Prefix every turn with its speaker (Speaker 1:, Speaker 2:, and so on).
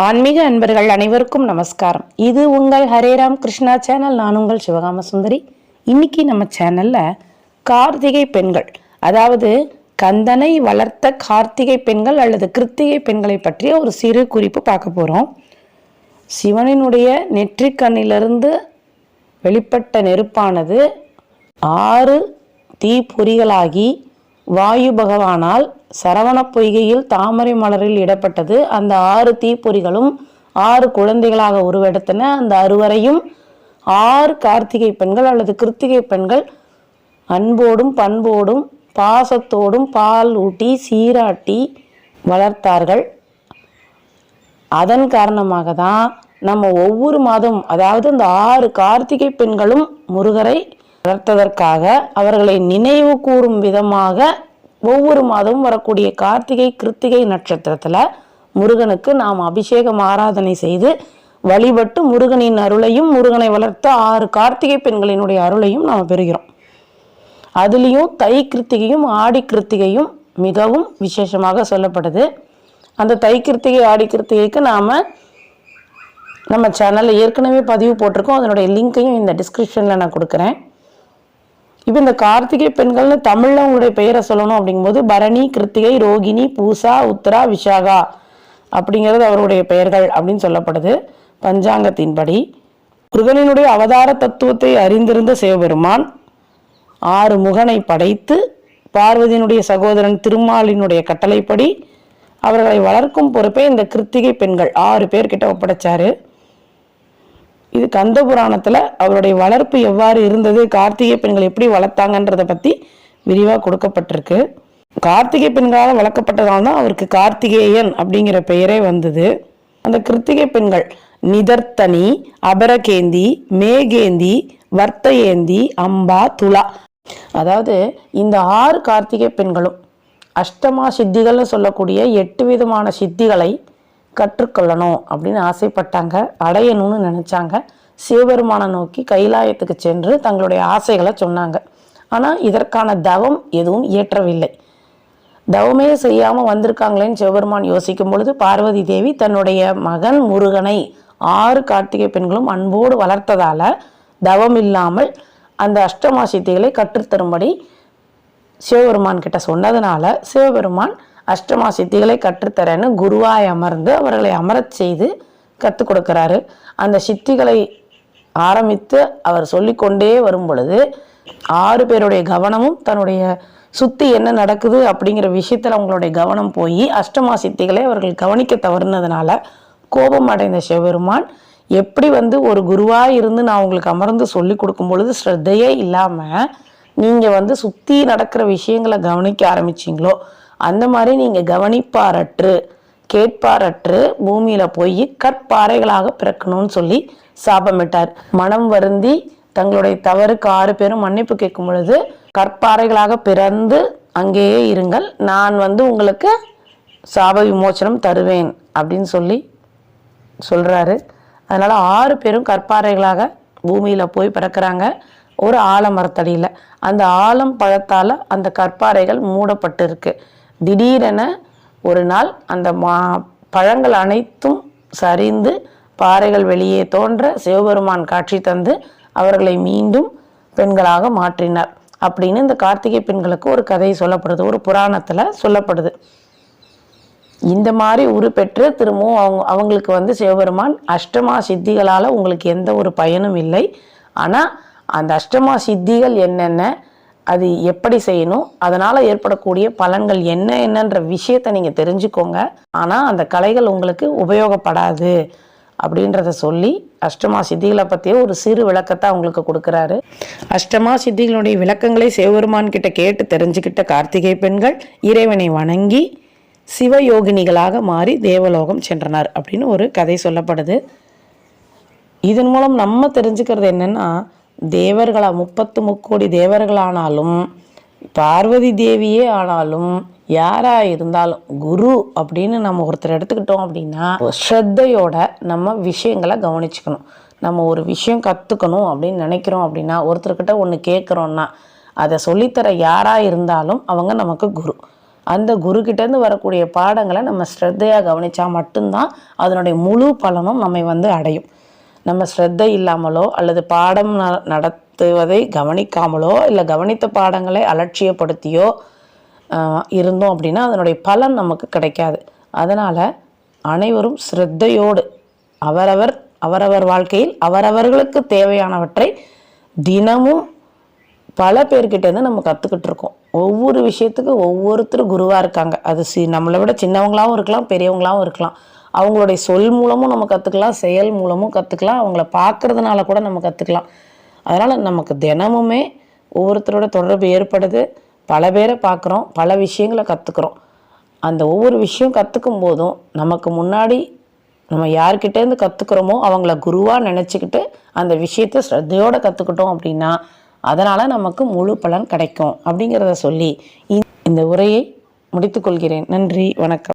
Speaker 1: ஆன்மீக அன்பர்கள் அனைவருக்கும் நமஸ்காரம். இது உங்கள் ஹரேராம் கிருஷ்ணா சேனல். நான் உங்கள் சிவகாம சுந்தரி. இன்னைக்கு நம்ம சேனல்ல கார்த்திகை பெண்கள் அதாவது கந்தனை வளர்த்த கார்த்திகை பெண்கள் அல்லது கிருத்திகை பெண்களை பற்றிய ஒரு சிறு குறிப்பு பார்க்க போறோம். சிவனினுடைய நெற்றிக்கண்ணிலிருந்து வெளிப்பட்ட நெருப்பானது ஆறு தீப்பொறிகளாகி வாயு பகவானால் சரவண பொய்கையில் தாமரை மலரில் இடப்பட்டது. அந்த ஆறு தீப்பொறிகளும் ஆறு குழந்தைகளாக உருவெடுத்தன. அந்த அறுவரையும் ஆறு கார்த்திகை பெண்கள் அல்லது கிருத்திகை பெண்கள் அன்போடும் பண்போடும் பாசத்தோடும் பால் ஊட்டி சீராட்டி வளர்த்தார்கள். அதன் காரணமாக தான் நம்ம ஒவ்வொரு மாதம் அதாவது இந்த ஆறு கார்த்திகை பெண்களும் முருகரை வளர்த்ததற்காக அவர்களை நினைவு கூறும் விதமாக ஒவ்வொரு மாதமும் வரக்கூடிய கார்த்திகை கிருத்திகை நட்சத்திரத்தில் முருகனுக்கு நாம் அபிஷேகம் ஆராதனை செய்து வழிபட்டு முருகனின் அருளையும் முருகனை வளர்த்த ஆறு கார்த்திகை பெண்களினுடைய அருளையும் நாம் பெறுகிறோம். அதுலேயும் தை கிருத்திகையும் ஆடி கிருத்திகையும் மிகவும் விசேஷமாக சொல்லப்படுது. அந்த தை கிருத்திகை ஆடி கிருத்திகைக்கு நாம் நம்ம சேனலில் ஏற்கனவே பதிவு போட்டிருக்கோம். அதனுடைய லிங்க்கையும் இந்த டிஸ்கிரிப்ஷனில் நான் கொடுக்குறேன். இப்போ இந்த கார்த்திகை பெண்கள்னு தமிழில் அவங்களுடைய பெயரை சொல்லணும் அப்படிங்கும்போது பரணி கிருத்திகை ரோகிணி பூசா உத்தரா விஷாகா அப்படிங்கிறது அவருடைய பெயர்கள் அப்படின்னு சொல்லப்படுது. பஞ்சாங்கத்தின்படி முருகனினுடைய அவதார தத்துவத்தை அறிந்திருந்த சிவபெருமான் ஆறு முகனை படைத்து பார்வதியினுடைய சகோதரன் திருமாலினுடைய கட்டளைப்படி அவர்களை வளர்க்கும் பொறுப்பை இந்த கிருத்திகை பெண்கள் ஆறு பேர்கிட்ட ஒப்படைச்சாரு. இது கந்த புராணத்தில் அவருடைய வளர்ப்பு எவ்வாறு இருந்தது கார்த்திகை பெண்கள் எப்படி வளர்த்தாங்கன்றதை பற்றி விரிவாக கொடுக்கப்பட்டிருக்கு. கார்த்திகை பெண்களால் வளர்க்கப்பட்டதால் தான் அவருக்கு கார்த்திகேயன் அப்படிங்கிற பெயரே வந்தது. அந்த கிருத்திகை பெண்கள் நிதர்த்தனி அபரகேந்தி மேகேந்தி வர்த்தயேந்தி அம்பா துலா. அதாவது இந்த ஆறு கார்த்திகை பெண்களும் அஷ்டமா சித்திகள்னு சொல்லக்கூடிய எட்டு விதமான சித்திகளை கற்றுக்கொள்ளணும் அப்படின்னு ஆசைப்பட்டாங்க அடையணும்னு நினச்சாங்க. சிவபெருமானை நோக்கி கைலாயத்துக்கு சென்று தங்களுடைய ஆசைகளை சொன்னாங்க. ஆனால் இதற்கான தவம் எதுவும் இயற்றவில்லை. தவமே செய்யாமல் வந்திருக்காங்களேன்னு சிவபெருமான் யோசிக்கும் பொழுது பார்வதி தேவி தன்னுடைய மகன் முருகனை ஆறு கார்த்திகை பெண்களும் அன்போடு வளர்த்ததால் தவம் இல்லாமல் அந்த அஷ்டமா சித்திகளை கற்றுத்தரும்படி சிவபெருமான் கிட்ட சொன்னதுனால சிவபெருமான் அஷ்டமா சித்திகளை கற்றுத்தரேன்னு குருவாய் அமர்ந்து அவர்களை அமரச் செய்து கற்றுக் கொடுக்கிறாரு. அந்த சித்திகளை ஆரம்பித்து அவர் சொல்லிக்கொண்டே வரும் பொழுது ஆறு பேருடைய கவனமும் தன்னுடைய சுத்தி என்ன நடக்குது அப்படிங்கிற விஷயத்தில் அவங்களுடைய கவனம் போய் அஷ்டமா சித்திகளை அவர்கள் கவனிக்க தவறுனதுனால கோபம் அடைந்த சிவபெருமான் எப்படி வந்து ஒரு குருவாக இருந்து நான் உங்களுக்கு அமர்ந்து சொல்லி கொடுக்கும் பொழுது ஸ்ரத்தையே இல்லாமல் நீங்கள் வந்து சுற்றி நடக்கிற விஷயங்களை கவனிக்க ஆரம்பிச்சிங்களோ அந்த மாதிரி நீங்கள் கவனிப்பாரற்று கேட்பாரற்று பூமியில் போய் கற்பாறைகளாக பிறக்கணும்னு சொல்லி சாபமிட்டார். மனம் வருந்தி தங்களுடைய தவறுக்கு ஆறு பேரும் மன்னிப்பு கேட்கும் பொழுது கற்பாறைகளாக பிறந்து அங்கேயே இருங்கள் நான் வந்து உங்களுக்கு சாப விமோச்சனம் தருவேன் அப்படின்னு சொல்லி சொல்கிறாரு அதனால் ஆறு பேரும் கற்பாறைகளாக பூமியில் போய் பிறக்கிறாங்க. ஒரு ஆலமரத்தடியில். அந்த ஆலம் பழத்தால் அந்த கற்பாறைகள் மூடப்பட்டு இருக்குது திடீரென ஒரு நாள் அந்த மா பழங்கள் அனைத்தும் சரிந்து பாறைகள் வெளியே தோன்ற சிவபெருமான் காட்சி தந்து அவர்களை மீண்டும் பெண்களாக மாற்றினார். அப்படின்னு இந்த கார்த்திகை பெண்களுக்கு ஒரு கதை சொல்லப்படுது. ஒரு புராணத்தில் சொல்லப்படுது. இந்த மாதிரி உருப்பெற்று திரும்பவும் அவங்க அவங்களுக்கு வந்து சிவபெருமான் அஷ்டமா சித்திகளால் உங்களுக்கு எந்த ஒரு பயனும் இல்லை. ஆனால் அந்த அஷ்டமா சித்திகள் என்னென்ன அது எப்படி செய்யணும்? அதனால் ஏற்படக்கூடிய பலன்கள் என்ன என்னன்ற விஷயத்தை நீங்கள் தெரிஞ்சுக்கோங்க. ஆனால் அந்த கலைகள் உங்களுக்கு உபயோகப்படாது அப்படின்றத சொல்லி அஷ்டமா சித்திகளை பற்றிய ஒரு சிறு விளக்கத்தை அவங்களுக்கு கொடுக்குறாரு. அஷ்டமா சித்திகளுடைய விளக்கங்களை சிவபெருமான் கிட்ட கேட்டு தெரிஞ்சுக்கிட்ட கார்த்திகை பெண்கள் இறைவனை வணங்கி சிவயோகினிகளாக மாறி தேவலோகம் சென்றனர் அப்படின்னு ஒரு கதை சொல்லப்படுது. இதன் மூலம் நம்ம தெரிஞ்சுக்கிறது என்னென்னா தேவர்களா முப்பத்து முக்கோடி தேவர்களானாலும் பார்வதி தேவியே ஆனாலும் யாரா இருந்தாலும் குரு அப்படின்னு நம்ம ஒருத்தர் எடுத்துக்கிட்டோம் அப்படின்னா ஸ்ரத்தையோட நம்ம விஷயங்களை கவனிச்சுக்கணும். நம்ம ஒரு விஷயம் கற்றுக்கணும் அப்படின்னு நினைக்கிறோம் அப்படின்னா ஒருத்தர்கிட்ட ஒன்று கேட்குறோன்னா அதை சொல்லித்தர யாராக இருந்தாலும் அவங்க நமக்கு குரு. அந்த குருக்கிட்டேருந்து வரக்கூடிய பாடங்களை நம்ம ஸ்ரத்தையாக கவனித்தா மட்டும்தான் அதனுடைய முழு பலனும் நம்மை வந்து அடையும். நம்ம ஸ்ரத்தை இல்லாமலோ அல்லது பாடம் ந நடத்துவதை கவனிக்காமலோ இல்லை கவனித்த பாடங்களை அலட்சியப்படுத்தியோ இருந்தோம் அப்படின்னா அதனுடைய பலன் நமக்கு கிடைக்காது. அதனால் அனைவரும் ஸ்ரத்தையோடு அவரவர் அவரவர் வாழ்க்கையில் அவரவர்களுக்கு தேவையானவற்றை தினமும் பல பேர்கிட்டேருந்து நம்ம கற்றுக்கிட்டு இருக்கோம். ஒவ்வொரு விஷயத்துக்கு ஒவ்வொருத்தரும் குருவாக இருக்காங்க. அது சி நம்மளை விட சின்னவங்களாகவும் இருக்கலாம் பெரியவங்களாகவும் இருக்கலாம். அவங்களுடைய சொல் மூலமும் நம்ம கற்றுக்கலாம் செயல் மூலமும் கற்றுக்கலாம் அவங்கள பார்க்கறதுனால கூட நம்ம கற்றுக்கலாம் அதனால் நமக்கு தினமுமே ஒவ்வொருத்தரோட தொடர்பு ஏற்படுது. பல பேரை பார்க்குறோம் பல விஷயங்களை கற்றுக்குறோம் அந்த ஒவ்வொரு விஷயம் கற்றுக்கும் போதும் நமக்கு முன்னாடி நம்ம யார்கிட்டேருந்து கற்றுக்குறோமோ அவங்கள குருவாக நினச்சிக்கிட்டு அந்த விஷயத்த ஸ்ரத்தையோடு கற்றுக்கிட்டோம் அப்படின்னா அதனால் நமக்கு முழு பலன் கிடைக்கும் அப்படிங்கிறத சொல்லி இந்த உரையை முடித்துக்கொள்கிறேன் நன்றி வணக்கம்.